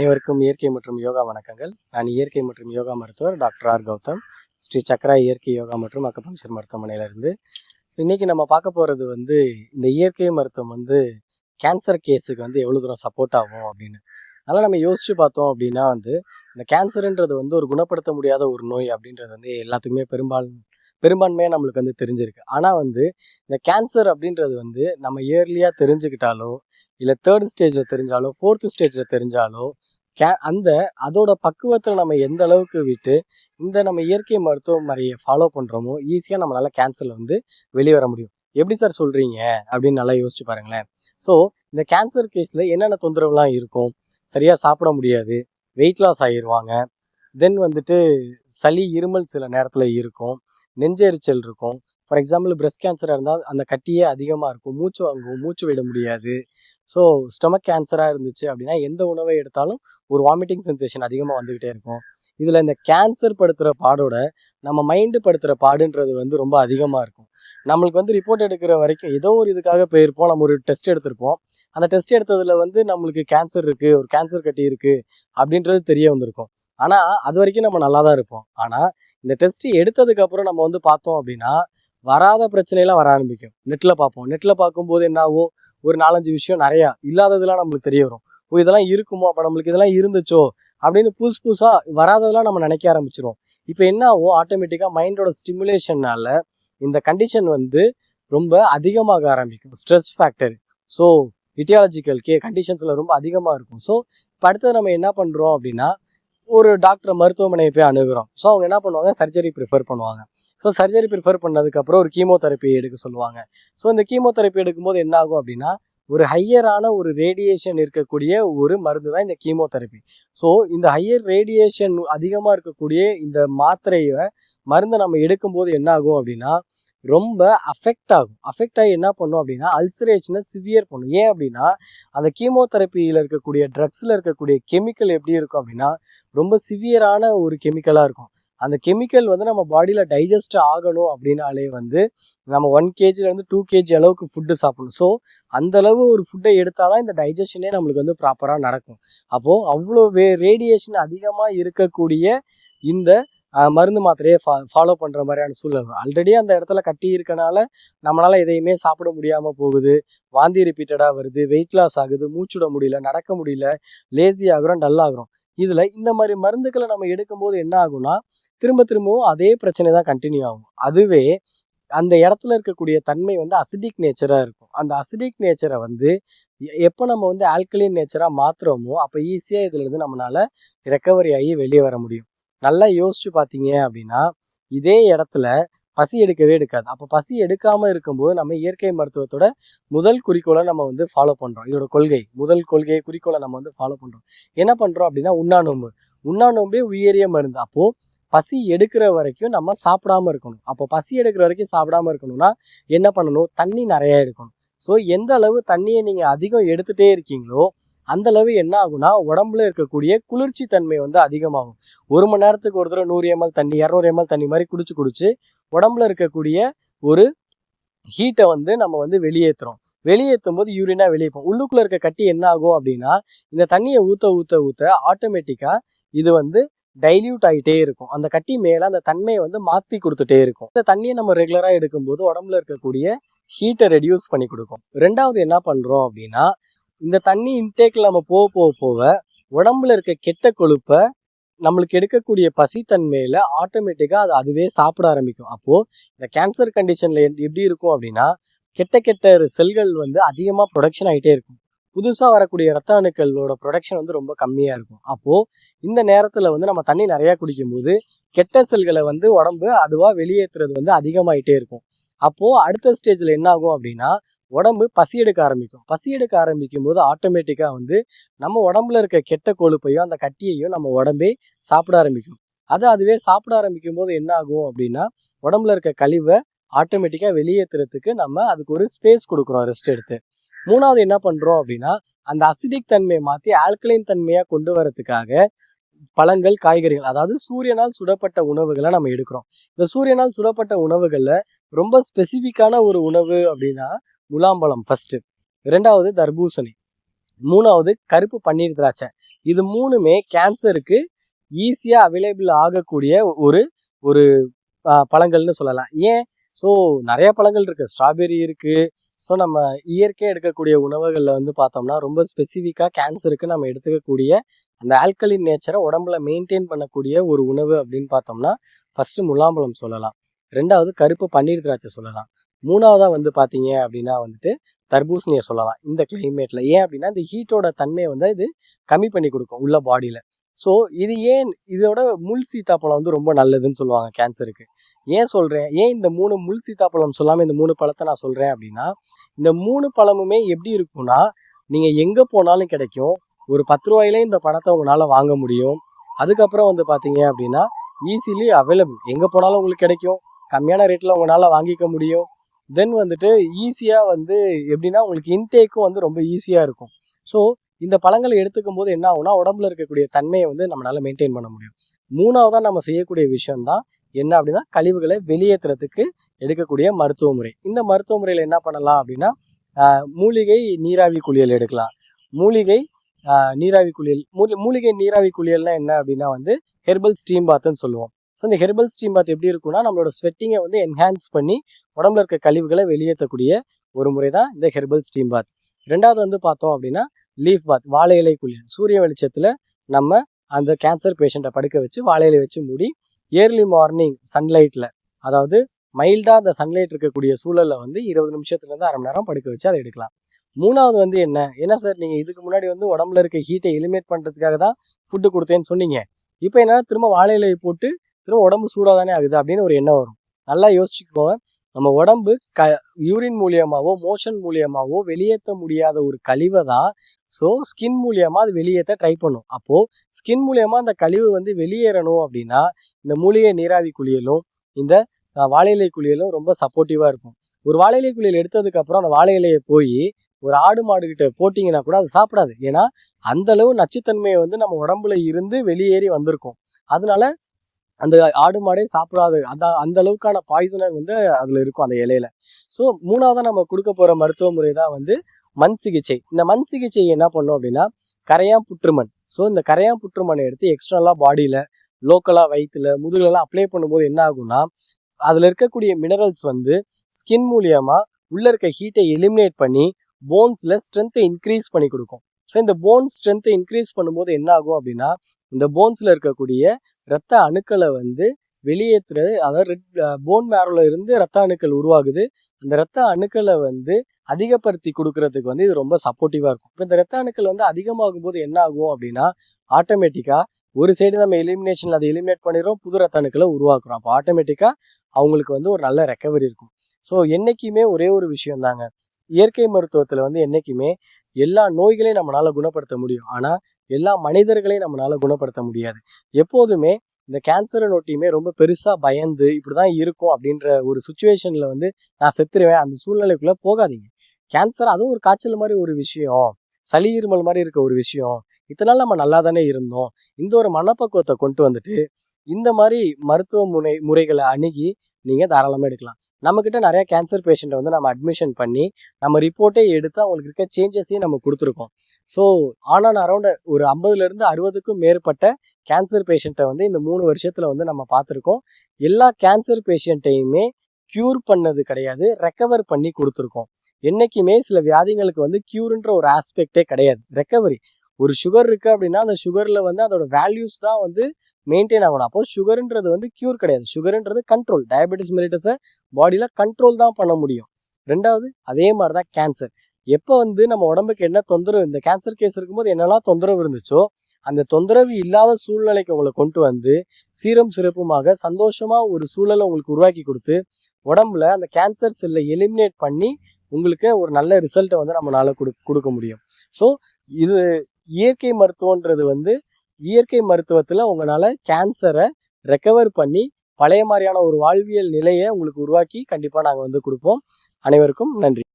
அனைவருக்கும் இயற்கை மற்றும் யோகா வணக்கங்கள். நான் இயற்கை மற்றும் யோகா மருத்துவர் டாக்டர் ஆர். கௌதம். ஸ்ரீ சக்ரா இயற்கை யோகா மற்றும் அக்கபங்கர் மருத்துவமனையிலேருந்து. ஸோ இன்றைக்கி நம்ம பார்க்க போகிறது வந்து இந்த இயற்கை மருத்துவம் வந்து கேன்சர் கேஸுக்கு வந்து எவ்வளோ தூரம் சப்போர்ட் ஆகும் அப்படின்னு. அதனால் நம்ம யோசித்து பார்த்தோம் அப்படின்னா வந்து இந்த கேன்சருன்றது வந்து ஒரு குணப்படுத்த முடியாத ஒரு நோய் அப்படின்றது வந்து எல்லாத்துக்குமே பெரும்பாலும் பெரும்பான்மையாக நம்மளுக்கு வந்து தெரிஞ்சிருக்கு. ஆனால் வந்து இந்த கேன்சர் அப்படின்றது வந்து நம்ம இயர்லியாக தெரிஞ்சுக்கிட்டாலோ இல்லை தேர்ட் ஸ்டேஜில் தெரிஞ்சாலோ ஃபோர்த்து ஸ்டேஜில் தெரிஞ்சாலோ கே அந்த அதோட பக்குவத்தில் நம்ம எந்த அளவுக்கு விட்டு இந்த நம்ம இயற்கை மருத்துவ முறையை ஃபாலோ பண்ணுறோமோ ஈஸியாக நம்மளால் கேன்சரில் வந்து வெளியே வர முடியும். எப்படி சார் சொல்கிறீங்க அப்படின்னு நல்லா யோசிச்சு பாருங்களேன். ஸோ இந்த கேன்சர் கேஸில் என்னென்ன தொந்தரவுலாம் இருக்கும்? சரியாக சாப்பிட முடியாது வெயிட் லாஸ் ஆகிடுவாங்க தென் வந்துட்டு சளி இருமல் சில நேரத்தில் இருக்கும் நெஞ்செரிச்சல் இருக்கும். ஃபார் எக்ஸாம்பிள் பிரஸ்ட் கேன்சராக இருந்தால் அந்த கட்டியே அதிகமாக இருக்கும் மூச்சு வாங்கும் மூச்சு விட முடியாது. ஸோ ஸ்டொமக் கேன்சராக இருந்துச்சு அப்படின்னா எந்த உணவை எடுத்தாலும் ஒரு வாமிட்டிங் சென்சேஷன் அதிகமாக வந்துக்கிட்டே இருக்கும். இதில் இந்த கேன்சர் படுத்துகிற பாடோட நம்ம மைண்டு படுத்துகிற பாடுன்றது வந்து ரொம்ப அதிகமாக இருக்கும். நம்மளுக்கு வந்து ரிப்போர்ட் எடுக்கிற வரைக்கும் ஏதோ ஒரு இதுக்காக போயிருப்போம். நம்ம ஒரு டெஸ்ட் எடுத்திருப்போம். அந்த டெஸ்ட் எடுத்ததில் வந்து நம்மளுக்கு கேன்சர் இருக்குது ஒரு கேன்சர் கட்டி இருக்குது அப்படின்றது தெரிய வந்திருக்கும். ஆனால் அது வரைக்கும் நம்ம நல்லா தான் இருப்போம். ஆனால் இந்த டெஸ்ட் எடுத்ததுக்கப்புறம் நம்ம வந்து பார்த்தோம் அப்படின்னா வராத பிரச்சனையெல்லாம் வர ஆரம்பிக்கும். நெட்டில் பார்ப்போம். நெட்டில் பார்க்கும்போது என்ன ஆகும் ஒரு நாலஞ்சு விஷயம் நிறையா இல்லாததெல்லாம் நம்மளுக்கு தெரிய வரும். ஓ இதெல்லாம் இருக்குமோ? அப்போ நம்மளுக்கு இதெல்லாம் இருந்துச்சோ? அப்படின்னு புதுசு புதுசாக வராததெல்லாம் நம்ம நினைக்க ஆரம்பிச்சிடுவோம் இப்போ என்ன ஆகும் ஆட்டோமேட்டிக்காக மைண்டோட ஸ்டிமுலேஷன்னால இந்த கண்டிஷன் வந்து ரொம்ப அதிகமாக ஆரம்பிக்கும். ஸ்ட்ரெஸ் ஃபேக்டர் ஸோ இட்டியாலஜிக்கல் கே கண்டிஷன்ஸில் ரொம்ப அதிகமாக இருக்கும். ஸோ இப்போ அடுத்தது நம்ம என்ன பண்ணுறோம் அப்படின்னா ஒரு டாக்டர் மருத்துவமனையை போய் அணுகிறோம். ஸோ அவங்க என்ன பண்ணுவாங்க? சர்ஜரி ப்ரிஃபர் பண்ணுவாங்க. ஸோ சர்ஜரி ப்ரிஃபர் பண்ணதுக்கப்புறம் ஒரு கீமோதெரப்பி எடுக்க சொல்லுவாங்க. ஸோ இந்த கீமோதெரப்பி எடுக்கும்போது என்ன ஆகும் அப்படின்னா ஒரு ஹையரான ஒரு ரேடியேஷன் இருக்கக்கூடிய ஒரு மருந்து தான் இந்த கீமோதெரப்பி ஸோ இந்த ஹையர் ரேடியேஷன் அதிகமாக இருக்கக்கூடிய இந்த மாத்திரையை மருந்தை நம்ம எடுக்கும்போது என்ன ஆகும் அப்படின்னா ரொம்ப அஃபெக்ட் ஆகும். அஃபெக்ட் ஆகி என்ன பண்ணும் அப்படின்னா அல்சரேஷனை சிவியர் பண்ணும். ஏன் அப்படின்னா அந்த கீமோதெரப்பியில் இருக்கக்கூடிய ட்ரக்ஸில் இருக்கக்கூடிய கெமிக்கல் எப்படி இருக்கும் அப்படின்னா ரொம்ப சிவியரான ஒரு கெமிக்கலாக இருக்கும். அந்த கெமிக்கல் வந்து நம்ம பாடியில் டைஜஸ்ட் ஆகணும் அப்படின்னாலே வந்து நம்ம ஒன் கேஜிலேருந்து டூ கேஜி அளவுக்கு ஃபுட்டு சாப்பிடணும். ஸோ அந்த அளவு ஒரு ஃபுட்டை எடுத்தால் தான் இந்த டைஜஷனே நம்மளுக்கு வந்து ப்ராப்பராக நடக்கும். அப்போது அவ்வளோ வே ரேடியேஷன் அதிகமாக இருக்கக்கூடிய இந்த மருந்து மாத்திரையை ஃபா ஃபாலோ பண்ணுற மாதிரியான சூழ்நிலை ஆல்ரெடி அந்த இடத்துல கட்டி இருக்கனால நம்மளால் எதையுமே சாப்பிட முடியாமல் போகுது. வாந்தி ரிப்பீட்டடாக வருது. வெயிட் லாஸ் ஆகுது. மூச்சுட முடியல. நடக்க முடியல. லேசி ஆகுறோம் டல் ஆகுறோம். இதில் இந்த மாதிரி மருந்துகளை நம்ம எடுக்கும்போது என்ன ஆகும்னா திரும்ப திரும்பவும் அதே பிரச்சனை தான் கண்டினியூ ஆகும். அதுவே அந்த இடத்துல இருக்கக்கூடிய தன்மை வந்து அசிடிக் நேச்சராக இருக்கும். அந்த அசிடிக் நேச்சரை வந்து எப்போ நம்ம வந்து ஆல்கலின் நேச்சராக மாற்றுறோமோ அப்போ ஈஸியாக இதுலேருந்து நம்மளால் ரெக்கவரி ஆகி வெளியே வர முடியும். நல்லா யோசிச்சு பார்த்தீங்க அப்படின்னா இதே இடத்துல பசி எடுக்கவே எடுக்காது. அப்போ பசி எடுக்காமல் இருக்கும்போது நம்ம இயற்கை மருத்துவத்தோட முதல் குறிக்கோளை நம்ம வந்து ஃபாலோ பண்ணுறோம் இதோட கொள்கை முதல் கொள்கை குறிக்கோளை நம்ம வந்து ஃபாலோ பண்ணுறோம் என்ன பண்ணுறோம் அப்படின்னா உண்ணாநோம்பு உண்ணாநோம்பே உயரிய மருந்து. அப்போது பசி எடுக்கிற வரைக்கும் நம்ம சாப்பிடாம இருக்கணும். அப்போ பசி எடுக்கிற வரைக்கும் சாப்பிடாம இருக்கணும்னா என்ன பண்ணணும்? தண்ணி நிறைய எடுக்கணும். ஸோ எந்த அளவு தண்ணியை நீங்கள் அதிகம் எடுத்துகிட்டே இருக்கீங்களோ அந்த அளவு என்ன ஆகும்னா உடம்புல இருக்கக்கூடிய குளிர்ச்சி தன்மை வந்து அதிகமாகும். ஒரு மணி நேரத்துக்கு ஒரு தடவை நூறு எம்எல் தண்ணி இரநூறு எம்எல் தண்ணி மாதிரி குடிச்சு குடிச்சு உடம்புல இருக்கக்கூடிய ஒரு ஹீட்டை வந்து நம்ம வந்து வெளியேற்றுறோம் வெளியேற்றும் போது யூரினா வெளியே உள்ளுக்குள்ளே இருக்க கட்டி என்ன ஆகும் அப்படின்னா இந்த தண்ணியை ஊற்ற ஊற்ற ஊற்ற ஆட்டோமேட்டிக்காக இது வந்து டைல்யூட் ஆகிட்டே இருக்கும். அந்த கட்டி மேலே அந்த தன்மையை வந்து மாற்றி கொடுத்துட்டே இருக்கும். இந்த தண்ணியை நம்ம ரெகுலராக எடுக்கும்போது உடம்புல இருக்கக்கூடிய ஹீட்டை ரெடியூஸ் பண்ணி கொடுக்கும். ரெண்டாவது என்ன பண்ணுறோம் அப்படின்னா இந்த தண்ணி இன்டேக்கில் நம்ம போக போக போக உடம்புல இருக்க கெட்ட கொழுப்பை நம்மளுக்கு எடுக்கக்கூடிய பசித்தன்மையில் ஆட்டோமேட்டிக்காக அது அதுவே சாப்பிட ஆரம்பிக்கும். அப்போது இந்த கேன்சர் கண்டிஷனில் எப்படி இருக்கும் அப்படின்னா கெட்ட கெட்ட செல்கள் வந்து அதிகமாக ப்ரொடக்ஷன் ஆகிட்டே இருக்கும். புதுசாக வரக்கூடிய ரத்த அணுக்களோட ப்ரொடக்ஷன் வந்து ரொம்ப கம்மியாக இருக்கும். அப்போது இந்த நேரத்தில் வந்து நம்ம தண்ணி நிறையா குடிக்கும்போது கெட்ட செல்களை வந்து உடம்பு அதுவாக வெளியேற்றுறது வந்து அதிகமாகிட்டே இருக்கும். அப்போது அடுத்த ஸ்டேஜில் என்ன ஆகும் அப்படின்னா உடம்பு பசி எடுக்க ஆரம்பிக்கும். பசி எடுக்க ஆரம்பிக்கும் போது ஆட்டோமேட்டிக்காக வந்து நம்ம உடம்புல இருக்க கெட்ட கொழுப்பையும் அந்த கட்டியையும் நம்ம உடம்பே சாப்பிட ஆரம்பிக்கும். அது அதுவே சாப்பிட ஆரம்பிக்கும் போது என்ன ஆகும் அப்படின்னா உடம்புல இருக்க கழிவை ஆட்டோமேட்டிக்காக வெளியேற்றுறதுக்கு நம்ம அதுக்கு ஒரு ஸ்பேஸ் கொடுக்குறோம் ரெஸ்ட் எடுத்து. மூணாவது என்ன பண்ணுறோம் அப்படின்னா அந்த அசிடிக் தன்மையை மாற்றி ஆல்கலைன் தன்மையாக கொண்டு வரதுக்காக பழங்கள் காய்கறிகள் அதாவது சூரியனால் சுடப்பட்ட உணவுகளை நம்ம எடுக்கிறோம். இந்த சூரியனால் சுடப்பட்ட உணவுகளில் ரொம்ப ஸ்பெசிஃபிக்கான ஒரு உணவு அப்படின்னா முலாம்பழம் ஃபர்ஸ்ட் ரெண்டாவது தர்பூசணி. மூணாவது கருப்பு பன்னீர் திராட்சை. இது மூணுமே கேன்சருக்கு ஈஸியாக அவைலபிள் ஆகக்கூடிய ஒரு ஒரு பழங்கள்னு சொல்லலாம். ஏன்? ஸோ நிறைய பழங்கள் இருக்குது ஸ்ட்ராபெரி இருக்குது ஸோ நம்ம இயற்கையாக எடுக்கக்கூடிய உணவுகளில் வந்து பார்த்தோம்னா ரொம்ப ஸ்பெசிஃபிக்காக கேன்சருக்கு நம்ம எடுத்துக்கக்கூடிய அந்த ஆல்கலின் நேச்சரை உடம்புல மெயின்டைன் பண்ணக்கூடிய ஒரு உணவு அப்படின்னு பார்த்தோம்னா ஃபஸ்ட்டு முலாம்பழம் சொல்லலாம். ரெண்டாவது கருப்பு பன்னீர் திராட்சை சொல்லலாம். மூணாவதாக வந்து பார்த்தீங்க அப்படின்னா வந்துட்டு தர்பூசணியை சொல்லலாம். இந்த கிளைமேட்டில் ஏன் அப்படின்னா இந்த ஹீட்டோட தன்மையை வந்து இது கம்மி பண்ணி கொடுக்கும் உள்ள பாடியில் ஸோ இது ஏன் இதோட முள் சீத்தாப்பழம் வந்து ரொம்ப நல்லதுன்னு சொல்லுவாங்க கேன்சருக்கு ஏன் சொல்கிறேன் ஏன் இந்த மூணு முள் சீத்தாப்பழம் சொல்லாமல் இந்த மூணு பழத்தை நான் சொல்கிறேன் அப்படின்னா இந்த மூணு பழமுமே எப்படி இருக்கும்னா நீங்கள் எங்கே போனாலும் கிடைக்கும். ஒரு பத்து ரூபாயிலே இந்த பழத்தை உங்களால் வாங்க முடியும். அதுக்கப்புறம் வந்து பார்த்தீங்க அப்படின்னா ஈஸிலி அவைலபிள் எங்கே போனாலும் உங்களுக்கு கிடைக்கும். கம்மியான ரேட்டில் உங்களால் வாங்கிக்க முடியும். தென் வந்துட்டு ஈஸியாக வந்து எப்படின்னா உங்களுக்கு இன்டேக்கும் வந்து ரொம்ப ஈஸியாக இருக்கும். ஸோ இந்த பழங்களை எடுத்துக்கும் போது என்ன ஆகும்னா உடம்புல இருக்கக்கூடிய தன்மையை வந்து நம்மளால் மெயின்டைன் பண்ண முடியும். மூணாவதாக நம்ம செய்யக்கூடிய விஷயம் தான் என்ன அப்படின்னா கழிவுகளை வெளியேற்றுறதுக்கு எடுக்கக்கூடிய மருத்துவ முறை. இந்த மருத்துவ முறையில் என்ன பண்ணலாம் அப்படின்னா மூலிகை நீராவி குளியல் எடுக்கலாம். மூலிகை நீராவி குளியல் மூலி மூலிகை நீராவி குளியல்னா என்ன அப்படின்னா வந்து ஹெர்பல் ஸ்டீம் பாத்துன்னு சொல்லுவோம். ஸோ இந்த ஹெர்பல் ஸ்டீம் பாத் எப்படி இருக்கும்னா நம்மளோட ஸ்வெட்டிங்கை வந்து என்ஹான்ஸ் பண்ணி உடம்புல இருக்க கழிவுகளை வெளியேற்றக்கூடிய ஒரு முறை தான் இந்த ஹெர்பல் ஸ்டீம் பாத் ரெண்டாவது வந்து பார்த்தோம் அப்படின்னா லீஃப் பாத் வாழை இலை குளியல். சூரிய வெளிச்சத்தில் நம்ம அந்த கேன்சர் பேஷண்ட்டை படுக்க வச்சு வாழை இலை வச்சு மூடி ஏர்லி மார்னிங் சன்லைட்டில் அதாவது மைல்டாக அந்த சன்லைட் இருக்கக்கூடிய சூழலில் வந்து இருபது நிமிஷத்துலேருந்து அரை மணி நேரம் படுக்க வச்சு அதை எடுக்கலாம். மூணாவது வந்து என்ன? என்ன சார் நீங்கள் இதுக்கு முன்னாடி வந்து உடம்புல இருக்க ஹீட்டை எலிமினேட் பண்ணுறதுக்காக தான் ஃபுட்டு கொடுத்தேன்னு சொன்னீங்க. இப்போ என்னன்னா திரும்ப வாழை இலையை போட்டு திரும்ப உடம்பு சூடாக தானே ஆகுது அப்படின்னு ஒரு எண்ணம் வரும். நல்லா யோசிச்சுக்கோங்க. நம்ம உடம்பு க யூரின் மூலியமாகவோ மோஷன் மூலியமாகவோ வெளியேற்ற முடியாத ஒரு கழிவை தான் ஸோ ஸ்கின் மூலியமாக அது வெளியேற்ற ட்ரை பண்ணும். அப்போது ஸ்கின் மூலியமாக அந்த கழிவு வந்து வெளியேறணும் அப்படின்னா இந்த மூலிகை நீராவி குளியலும் இந்த வாழை இலை குளியலும் ரொம்ப சப்போர்ட்டிவாக இருக்கும். ஒரு வாழை இலை குளியல் எடுத்ததுக்கப்புறம் அந்த வாழை இலையை போய் ஒரு ஆடு மாடுகிட்ட போட்டிங்கன்னா கூட அது சாப்பிடாது. ஏன்னா அந்த அளவு நச்சுத்தன்மையை வந்து நம்ம உடம்புல இருந்து வெளியேறி வந்திருக்கும். அதனால அந்த ஆடு மாடே சாப்பிடாது. அந்த அந்த அளவுக்கான பாய்சனர் வந்து அதில் இருக்கும் அந்த இலையில. ஸோ மூணாவதாக நம்ம கொடுக்க போகிற மருத்துவ முறை தான் வந்து மண் சிகிச்சை. இந்த மண் சிகிச்சை என்ன பண்ணோம் அப்படின்னா கரையான் புற்றுமண். ஸோ இந்த கரையான் புற்றுமண்ணை எடுத்து எக்ஸ்டர்னலாக பாடியில் லோக்கலாக வயிற்றுல முதுகுலலாம் அப்ளை பண்ணும்போது என்ன ஆகும்னா அதில் இருக்கக்கூடிய மினரல்ஸ் வந்து ஸ்கின் மூலியமாக உள்ளே இருக்க ஹீட்டை எலிமினேட் பண்ணி போன்ஸில் ஸ்ட்ரென்த்தை இன்க்ரீஸ் பண்ணி கொடுக்கும். ஸோ இந்த போன் ஸ்ட்ரென்த்தை இன்க்ரீஸ் பண்ணும்போது என்ன ஆகும் அப்படின்னா இந்த போன்ஸில் இருக்கக்கூடிய இரத்த அணுக்களை வந்து வெளியேற்றுறது அதாவது ரெட் போன் மேரோல இருந்து ரத்த அணுக்கள் உருவாகுது. அந்த ரத்த அணுக்களை வந்து அதிகப்படுத்தி கொடுக்கறதுக்கு வந்து இது ரொம்ப சப்போர்ட்டிவாக இருக்கும். இப்போ இந்த ரத்த அணுக்கள் வந்து அதிகமாகும் போது என்ன ஆகும் அப்படின்னா ஆட்டோமேட்டிக்காக ஒரு சைடு நம்ம எலிமினேஷனில் அதை எலிமினேட் பண்ணிடுறோம் புது ரத்த அணுக்களை உருவாக்குறோம். அப்போ ஆட்டோமேட்டிக்காக அவங்களுக்கு வந்து ஒரு நல்ல ரெக்கவரி இருக்கும். ஸோ என்றைக்குமே ஒரே ஒரு விஷயம் தாங்க இயற்கை மருத்துவத்தில் வந்து என்றைக்குமே எல்லா நோய்களையும் நம்மளால் குணப்படுத்த முடியும். ஆனால் எல்லா மனிதர்களையும் நம்மளால் குணப்படுத்த முடியாது. எப்போதுமே இந்த கேன்சரை நோட்டியுமே ரொம்ப பெருசாக பயந்து இப்படி தான் இருக்கும் அப்படின்ற ஒரு சுச்சுவேஷனில் வந்து நான் செத்துருவேன். அந்த சூழ்நிலைக்குள்ளே போகாதீங்க. கேன்சர் அதுவும் ஒரு காய்ச்சல் மாதிரி ஒரு விஷயம். சளி இருமல் மாதிரி இருக்க ஒரு விஷயம். இதனால் நம்ம நல்லா தானே இருந்தோம். இந்த ஒரு மனப்பக்குவத்தை கொண்டு வந்துட்டு இந்த மாதிரி மருத்துவ முறை முறைகளை அணுகி நீங்கள் தாராளமாக எடுக்கலாம். நம்மக்கிட்ட நிறையா கேன்சர் பேஷண்ட்டை வந்து நம்ம அட்மிஷன் பண்ணி நம்ம ரிப்போர்ட்டே எடுத்து அவங்களுக்கு இருக்க சேஞ்சஸையும் நம்ம கொடுத்துருக்கோம். ஸோ ஆன் அரௌண்ட் ஒரு ஐம்பதுலேருந்து அறுபதுக்கும் மேற்பட்ட கேன்சர் பேஷண்ட்டை வந்து இந்த மூணு வருஷத்தில் வந்து நம்ம பார்த்துருக்கோம். எல்லா கேன்சர் பேஷண்ட்டையுமே க்யூர் பண்ணது கிடையாது ரெக்கவர் பண்ணி கொடுத்துருக்கோம். என்றைக்குமே சில வியாதிகளுக்கு வந்து க்யூருன்ற ஒரு ஆஸ்பெக்டே கிடையாது. ரெக்கவரி ஒரு சுகர் இருக்குது அப்படின்னா அந்த சுகரில் வந்து அதோட வேல்யூஸ் தான் வந்து மெயின்டைன் ஆகணும். அப்போ சுகருன்றது வந்து க்யூர் கிடையாது. சுகருன்றது கண்ட்ரோல் டயபெட்டிஸ் மெலிட்டஸை பாடியில் கண்ட்ரோல் தான் பண்ண முடியும். ரெண்டாவது அதே மாதிரி தான் கேன்சர் எப்போ வந்து நம்ம உடம்புக்கு என்ன தொந்தரவு இந்த கேன்சர் கேஸ் இருக்கும்போது என்னெல்லாம் தொந்தரவு இருந்துச்சோ அந்த தொந்தரவு இல்லாத சூழ்நிலைக்கு உங்களை கொண்டு வந்து சீரம் சிறப்புமாக சந்தோஷமாக ஒரு சூழலை உங்களுக்கு உருவாக்கி கொடுத்து உடம்புல அந்த கேன்சர் செல்லை எலிமினேட் பண்ணி உங்களுக்கு ஒரு நல்ல ரிசல்ட்டை வந்து நம்மளால கொடு கொடுக்க முடியும். ஸோ இது இயற்கை மருத்துவன்றது வந்து இயற்கை மருத்துவத்தில் உங்களால் கேன்சரை ரெக்கவர் பண்ணி பழைய மாதிரியான ஒரு வாழ்வியல் நிலையை உங்களுக்கு உருவாக்கி கண்டிப்பாக நாங்கள் வந்து கொடுப்போம். அனைவருக்கும் நன்றி.